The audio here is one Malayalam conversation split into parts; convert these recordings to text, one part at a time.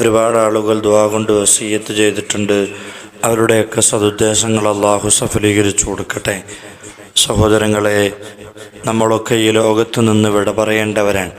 ഒരുപാട് ആളുകൾ ദ്വാ കൊണ്ട് വസീയത്ത് ചെയ്തിട്ടുണ്ട്. അവരുടെയൊക്കെ സതുദ്ദേശങ്ങൾ അള്ളാഹു സഫലീകരിച്ചു കൊടുക്കട്ടെ. സഹോദരങ്ങളെ നമ്മളൊക്കെ ഈ ലോകത്ത് നിന്ന് വിട പറയേണ്ടവരാണ്.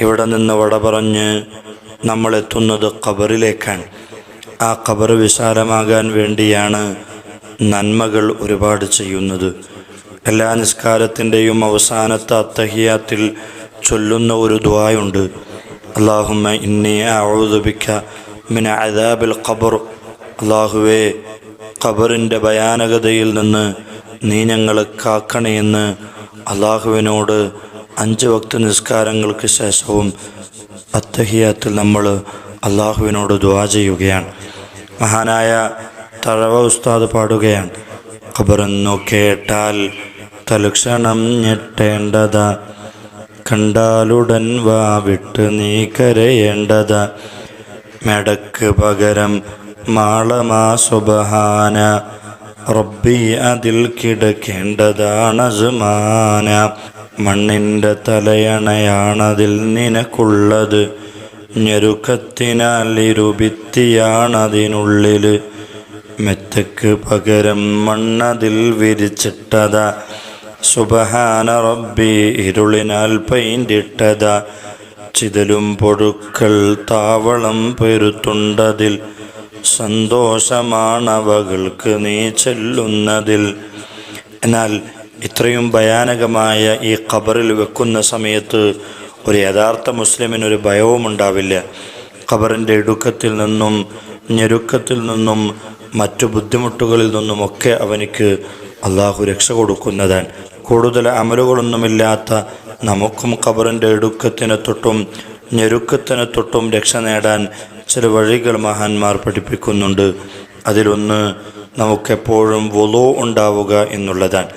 ഇവിടെ നിന്ന് വിട പറഞ്ഞ് നമ്മളെത്തുന്നത് ഖബറിലേക്കാണ്. ആ ഖബർ വിശാലമാകാൻ വേണ്ടിയാണ് നന്മകൾ ഒരുപാട് ചെയ്യുന്നത്. എല്ലാ നിസ്കാരത്തിന്റെയും അവസാനത്തെ അത്തഹിയാത്തിൽ ചൊല്ലുന്ന ഒരു ദ്വായുണ്ട് അള്ളാഹുമ്മ ഇന്നി ഔദുബിക്ക മിന അദാബിൽ ഖബർ. അള്ളാഹുവേ ഖബറിന്റെ ഭയാനകതയിൽ നിന്ന് നീ ഞങ്ങളെ കാക്കണേയെന്ന് അള്ളാഹുവിനോട് അഞ്ച് വക്ത നിസ്കാരങ്ങൾക്ക് ശേഷവും അത്തഹിയാത്തിൽ നമ്മൾ അള്ളാഹുവിനോട് ദ്വാ ചെയ്യുകയാണ്. മഹാനായ തഴവ ഉസ്താദ് പാടുകയാണ്. ഖബറെന്നു കേട്ടാൽ തലക്ഷണം ഞെട്ടേണ്ടതാ. കണ്ടാലുടൻ വാ വിട്ട് നീ കരയേണ്ടത്. മെടക്ക് പകരം മാളമാ സുബഹാന. റബ്ബി അതിൽ കിടക്കേണ്ടതാണ് സുമാന മണ്ണിന്റെ തലയണയാണതിൽ നിനക്കുള്ളത്. ഞെരുക്കത്തിനാൽ ഇരുഭിത്തിയാണതിനുള്ളിൽ മെത്തക്ക് പകരം മണ്ണതിൽ വിരിച്ചിട്ടതാ. സുബഹാന റബ്ബി ഇരുളിനാൽ പൈന്റിട്ടത ചിതലും പൊടുക്കൾ താവളം പെരുത്തുണ്ടതിൽ. സന്തോഷമാണവകൾക്ക് നീ ചെല്ലുന്നതിൽ. എന്നാൽ ഇത്രയും ഭയാനകമായ ഈ ഖബറിൽ വെക്കുന്ന സമയത്ത് ഒരു യഥാർത്ഥ മുസ്ലിമിനൊരു ഭയവും ഉണ്ടാവില്ല ഖബറിന്റെ ഇടുക്കത്തിൽ നിന്നും ഞെരുക്കത്തിൽ നിന്നും മറ്റു ബുദ്ധിമുട്ടുകളിൽ നിന്നുമൊക്കെ അവനിക്ക് അള്ളാഹു രക്ഷ കൊടുക്കുന്നതാണ് കൂടുതൽ അമലുകളൊന്നുമില്ലാത്ത നമുക്കും ഖബറിന്റെ ഇടുക്കത്തിന് തൊട്ടും ഞെരുക്കത്തിന് തൊട്ടും രക്ഷ നേടാൻ ചില വഴികൾ മഹാന്മാർ പഠിപ്പിക്കുന്നുണ്ട്. അതിലൊന്ന് നമുക്കെപ്പോഴും വുളു ഉണ്ടാവുക എന്നുള്ളതാണ്.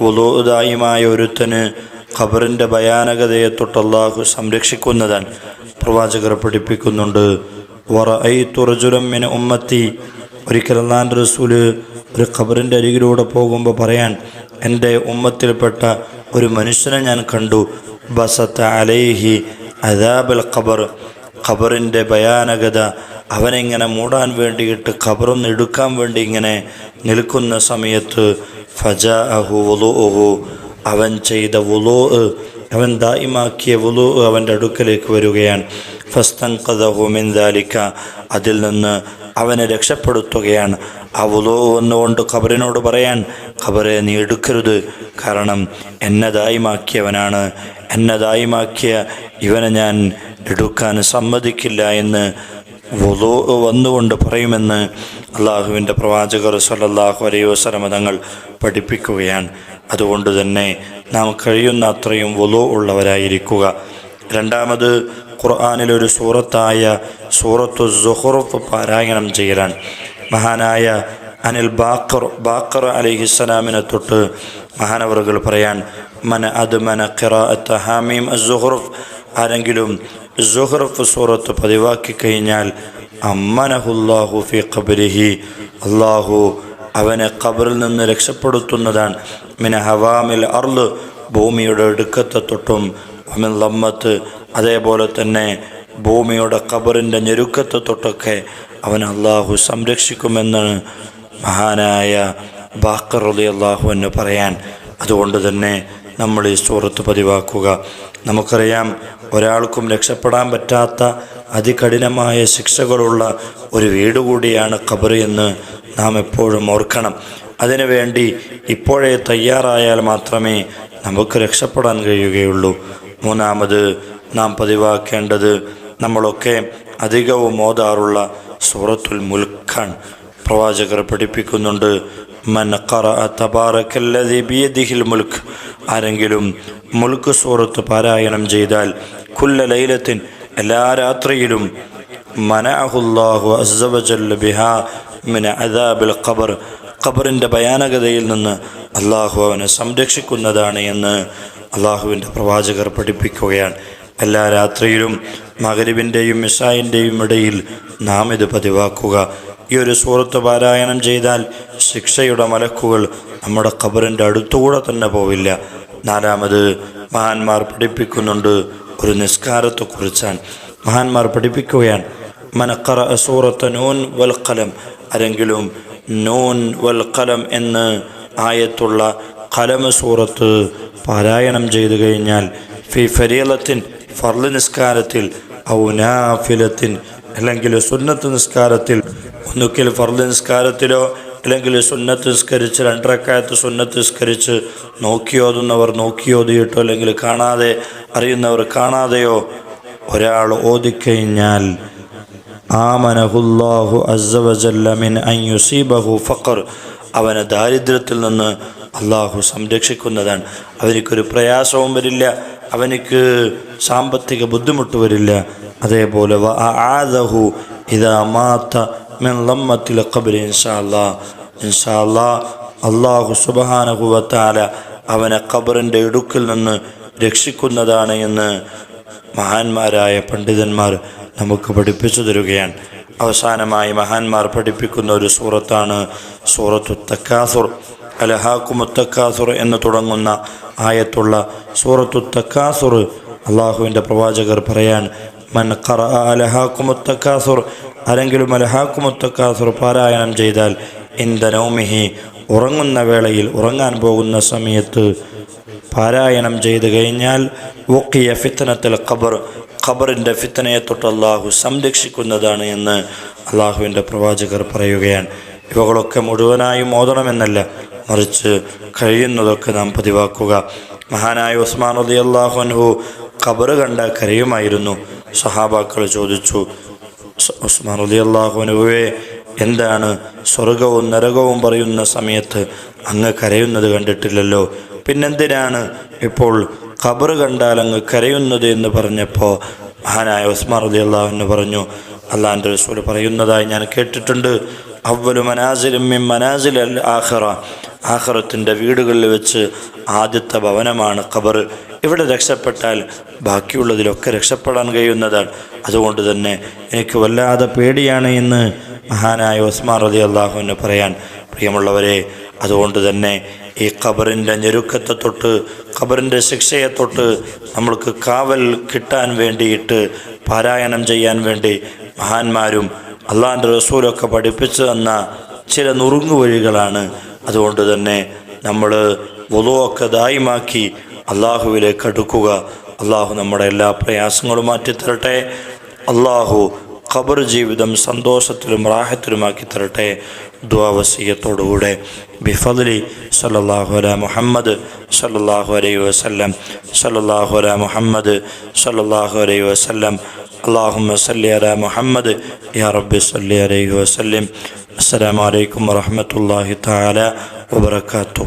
വുളോദായുമായ ഒരുത്തന് ഖബറിന്റെ ഭയാനകതയെ തൊട്ട് സംരക്ഷിക്കുന്നതാണ്. പ്രവാചകർ പഠിപ്പിക്കുന്നുണ്ട് വറ ഐ മിന ഉമ്മത്തി. ഒരിക്കൽ അള്ളാൻ റസൂൽ ഒരു ഖബറിന്റെ അരികിലൂടെ പോകുമ്പോൾ പറയാൻ എന്റെ ഉമ്മത്തിൽപ്പെട്ട ഒരു മനുഷ്യനെ ഞാൻ കണ്ടു. ബസത്ത് അലേഹി അദാബൽ ഖബർ. ഖബറിന്റെ ഭയാനകത അവനെങ്ങനെ മൂടാൻ വേണ്ടിയിട്ട് ഖബറൊന്ന് എടുക്കാൻ വേണ്ടി ഇങ്ങനെ നിൽക്കുന്ന സമയത്ത് ഫജ അഹു വുലു അവൻ ചെയ്ത വുലു അവൻ ദായിമാക്കിയ വുലു അവന്റെ അടുക്കലേക്ക് വരികയാണ്. ഫസ്തങ്കദഹു മിൻദാലിക്ക അതിൽ നിന്ന് അവനെ രക്ഷപ്പെടുത്തുകയാണ്. ആ വുലു എന്നുകൊണ്ട് ഖബറിനോട് പറയാൻ ഖബറെ നീ എടുക്കരുത് കാരണം എന്നെ ദായിമാക്കിയവനാണ് എന്നെ ദായിമാക്കിയ ഇവനെ ഞാൻ എടുക്കാൻ സമ്മതിക്കില്ല എന്ന് വന്നുകൊണ്ട് പറയുമെന്ന് അള്ളാഹുവിന്റെ പ്രവാചകർ സല്ലല്ലാഹു അലൈഹി വസല്ലമ തങ്ങൾ പഠിപ്പിക്കുകയാണ്. അതുകൊണ്ട് തന്നെ നാം കഴിയുന്ന അത്രയും വുലോ ഉള്ളവരായിരിക്കുക. രണ്ടാമത് ഖുർആാനിലൊരു സൂറത്തായ സൂറത്തു സുഹുറുഫ് പാരായണം ചെയ്യലാണ്. മഹാനായ അനിൽ ബാക്കർ ബാക്കർ അലിഹിസ്സലാമിനെ തൊട്ട് മഹാനവറുകൾ പറയാൻ മന അത് മന ഖിറാഅത്ത് ഹാമീം സുഹുറുഫ് ആരെങ്കിലും സുഹ്റഫ് സൂറത്ത് പതിവാക്കി കഴിഞ്ഞാൽ അമ്മനഹുല്ലാഹു ഫി ഖബരിഹി. അള്ളാഹു അവനെ ഖബറിൽ നിന്ന് രക്ഷപ്പെടുത്തുന്നതാണ്. മിന ഹവാമിൽ അർൾ ഭൂമിയുടെ എടുക്കത്തെ തൊട്ടും അമിൻ ലമ്മത്ത്. അതേപോലെ തന്നെ ഭൂമിയുടെ ഖബറിന്റെ ഞെരുക്കത്തെ തൊട്ടൊക്കെ അവൻ അള്ളാഹു സംരക്ഷിക്കുമെന്ന് മഹാനായ ബാക്കർ അലി അള്ളാഹു എന്ന് പറയാൻ അതുകൊണ്ട് തന്നെ നമ്മൾ ഈ സൂറത്ത് പതിവാക്കുക. നമുക്കറിയാം ഒരാൾക്കും രക്ഷപ്പെടാൻ പറ്റാത്ത അതികഠിനമായ ശിക്ഷകളുള്ള ഒരു വീട് കൂടിയാണ് ഖബർ എന്ന് നാം എപ്പോഴും ഓർക്കണം. അതിനുവേണ്ടി ഇപ്പോഴേ തയ്യാറായാൽ മാത്രമേ നമുക്ക് രക്ഷപ്പെടാൻ കഴിയുകയുള്ളൂ. മൂന്നാമത് നാം പതിവാക്കേണ്ടത് നമ്മളൊക്കെ അധികവും ഓതാറുള്ള സൂറത്തുൽ മുൽഖാൻ പ്രവാചകർ പഠിപ്പിക്കുന്നുണ്ട് മുൽക്ക് ആരെങ്കിലും മുൽക്ക് സൂറത്ത് പാരായണം ചെയ്താൽ കുല്ല ലൈലത്തിൻ എല്ലാ രാത്രിയിലും മനഅഹുല്ലാഹു അസ്സവജല്ല ബിഹാ മിന അദാബിൽ ഖബർ. ഖബറിന്റെ ഭയാനകതയിൽ നിന്ന് അള്ളാഹു അവനെ സംരക്ഷിക്കുന്നതാണ് എന്ന് അള്ളാഹുവിന്റെ പ്രവാചകർ പഠിപ്പിക്കുകയാണ്. എല്ലാ രാത്രിയിലും മകരിവിന്റെയും മിസായിന്റെയും ഇടയിൽ നാം ഇത് പതിവാക്കുക. ഈ ഒരു സൂറത്ത് പാരായണം ചെയ്താൽ ശിക്ഷയുടെ മലക്കുകൾ നമ്മുടെ ഖബറിന്റെ അടുത്തുകൂടെ തന്നെ പോവില്ല. നാലാമത് മഹാന്മാർ പഠിപ്പിക്കുന്നുണ്ട് ഒരു നിസ്കാരത്തെക്കുറിച്ചാണ്. മഹാന്മാർ പഠിപ്പിക്കുകയാണ് മനക്കറ സൂറത്ത് നൂൻ വൽ കലം ആരെങ്കിലും നൂൻ വൽ കലം എന്ന് ആയത്തുള്ള കലമ സൂറത്ത് പാരായണം ചെയ്തു കഴിഞ്ഞാൽ ഫി ഫരീലത്തിൻ ഫർൾ നിസ്കാരത്തിൽ ഔനാഫിലത്തിൻ അല്ലെങ്കിൽ സുന്നത്ത് നിസ്കാരത്തിൽ ഒന്നുകിൽ ഫർദ് നിസ്കാരത്തിലോ അല്ലെങ്കിൽ സുന്നത്ത് നിസ്കരിച്ച് രണ്ടരക്കാലത്ത് സുന്നത്ത് നിസ്കരിച്ച് നോക്കിയോതുന്നവർ നോക്കിയോതിയിട്ടോ അല്ലെങ്കിൽ കാണാതെ അറിയുന്നവർ കാണാതെയോ ഒരാൾ ഓതിക്കഴിഞ്ഞാൽ ആമനഹുല്ലാഹു അസവജല്ലമിൻ അയ്യുസീബഹു ഫഖർ. അവനെ ദാരിദ്ര്യത്തിൽ നിന്ന് അള്ളാഹു സംരക്ഷിക്കുന്നതാണ്. അവനിക്കൊരു പ്രയാസവും വരില്ല. അവനിക്ക് സാമ്പത്തിക ബുദ്ധിമുട്ട് വരില്ല. അതേപോലെ ആദഹു ഇതാ മാത്ത മിൻ കബരി ഇൻഷാല്ലാ ഇൻഷാ അല്ലാ ഇൻഷാ അല്ലാ അള്ളാഹു സുബഹാനഹുവത്താല അവനെ ഖബറിന്റെ ഇടുക്കിൽ നിന്ന് രക്ഷിക്കുന്നതാണ് എന്ന് മഹാന്മാരായ പണ്ഡിതന്മാർ നമുക്ക് പഠിപ്പിച്ചു തരികയാണ്. അവസാനമായി മഹാന്മാർ പഠിപ്പിക്കുന്ന ഒരു സൂറത്താണ് സൂറത്തു തക്കാസുർ. അലഹാക്കുമുത്തക്കാസുർ എന്ന് തുടങ്ങുന്ന ആയത്തുള്ള സൂറത്തു തക്കാസുർ അള്ളാഹുവിന്റെ പ്രവാചകർ പറയാൻ മൻ ഖറ അലഹാക്കുമുത്തക്കാസുർ ആരെങ്കിലും അലഹാക്കുമുത്തക്കാസുർ പാരായണം ചെയ്താൽ ഇന്ദനൗമിഹി ഉറങ്ങുന്ന വേളയിൽ ഉറങ്ങാൻ പോകുന്ന സമയത്ത് പാരായണം ചെയ്തു കഴിഞ്ഞാൽ ഒക്കിയ ഫിത്തനത്തിൽ ഖബർ. ഖബറിന്റെ ഫിത്തനയെ തൊട്ട് അള്ളാഹു സംരക്ഷിക്കുന്നതാണ് എന്ന് അള്ളാഹുവിന്റെ പ്രവാചകർ പറയുകയാണ്. ഇവകളൊക്കെ മുഴുവനായും ഓതണമെന്നല്ല മറിച്ച് കഴിയുന്നതൊക്കെ നാം പതിവാക്കുക. മഹാനായ ഉസ്മാൻ അലി അള്ളാഹുൻഹു ഖബർ കണ്ട കരയുമായിരുന്നു. സഹാബാക്കൾ ചോദിച്ചു ഉസ്മാൻ അലി അള്ളാഹുനുവേ എന്താണ് സ്വർഗവും നരകവും പറയുന്ന സമയത്ത് അങ്ങ് കരയുന്നത് കണ്ടിട്ടില്ലല്ലോ? പിന്നെന്തിനാണ് ഇപ്പോൾ ഖബർ കണ്ടാൽ അങ്ങ് കരയുന്നത് എന്ന് പറഞ്ഞപ്പോൾ മഹാനായ ഉസ്മാൻ അലി അള്ളാഹുവിന് പറഞ്ഞു അള്ളാഹിന്റെ റസൂൽ പറയുന്നതായി ഞാൻ കേട്ടിട്ടുണ്ട്. അവലു മനാസിലും മനാസിൽ അൽ ആഹ്റ ആഹ്റത്തിന്റെ വീടുകളിൽ വെച്ച് ആദ്യത്തെ ഭവനമാണ് ഖബർ ഇവിടെ രക്ഷപ്പെട്ടാൽ ബാക്കിയുള്ളതിലൊക്കെ രക്ഷപ്പെടാൻ കഴിയുന്നതാണ്. അതുകൊണ്ട് തന്നെ എനിക്ക് വല്ലാതെ പേടിയാണ് എന്ന് മഹാനായ ഉസ്മാൻ റതി അള്ളാഹുവിന് പറയാൻ. പ്രിയമുള്ളവരെ അതുകൊണ്ട് തന്നെ ഈ ഖബറിന്റെ ഞെരുക്കത്തെ തൊട്ട് ഖബറിന്റെ ശിക്ഷയെ തൊട്ട് നമ്മൾക്ക് കാവൽ കിട്ടാൻ വേണ്ടിയിട്ട് പാരായണം ചെയ്യാൻ വേണ്ടി മഹാന്മാരും അള്ളാഹിന്റെ റസൂലൊക്കെ പഠിപ്പിച്ചു തന്ന ചില നുറുങ്ങുവഴികളാണ് അതുകൊണ്ട് തന്നെ നമ്മൾ വധുവൊക്കെ ദായിമാക്കി അള്ളാഹുവിലേക്ക് അടുക്കുക. അള്ളാഹു നമ്മുടെ എല്ലാ പ്രയാസങ്ങളും മാറ്റിത്തരട്ടെ. അള്ളാഹു ഖബർ ജീവിതം സന്തോഷത്തിലും റാഹത്തിലുമാക്കി തരട്ടെ. ദ്വാവസീയത്തോടുകൂടെ ബിഫദലി സല്ലാഹു അല മുഹമ്മദ് സല്ലാഹു അലൈ വസ്ലം സല്ലാഹു അല മുഹമ്മദ് സല്ലാഹു അലൈ വസ്ലം അള്ളാഹുമ്മ സല്ലി അല മുഹമ്മദ് യാ റബ്ബി സല്ലി അലൈഹി വസ്ലം അസ്സലാമലൈക്കും വറഹമത്തല്ലാഹി താല വബർക്കാത്തു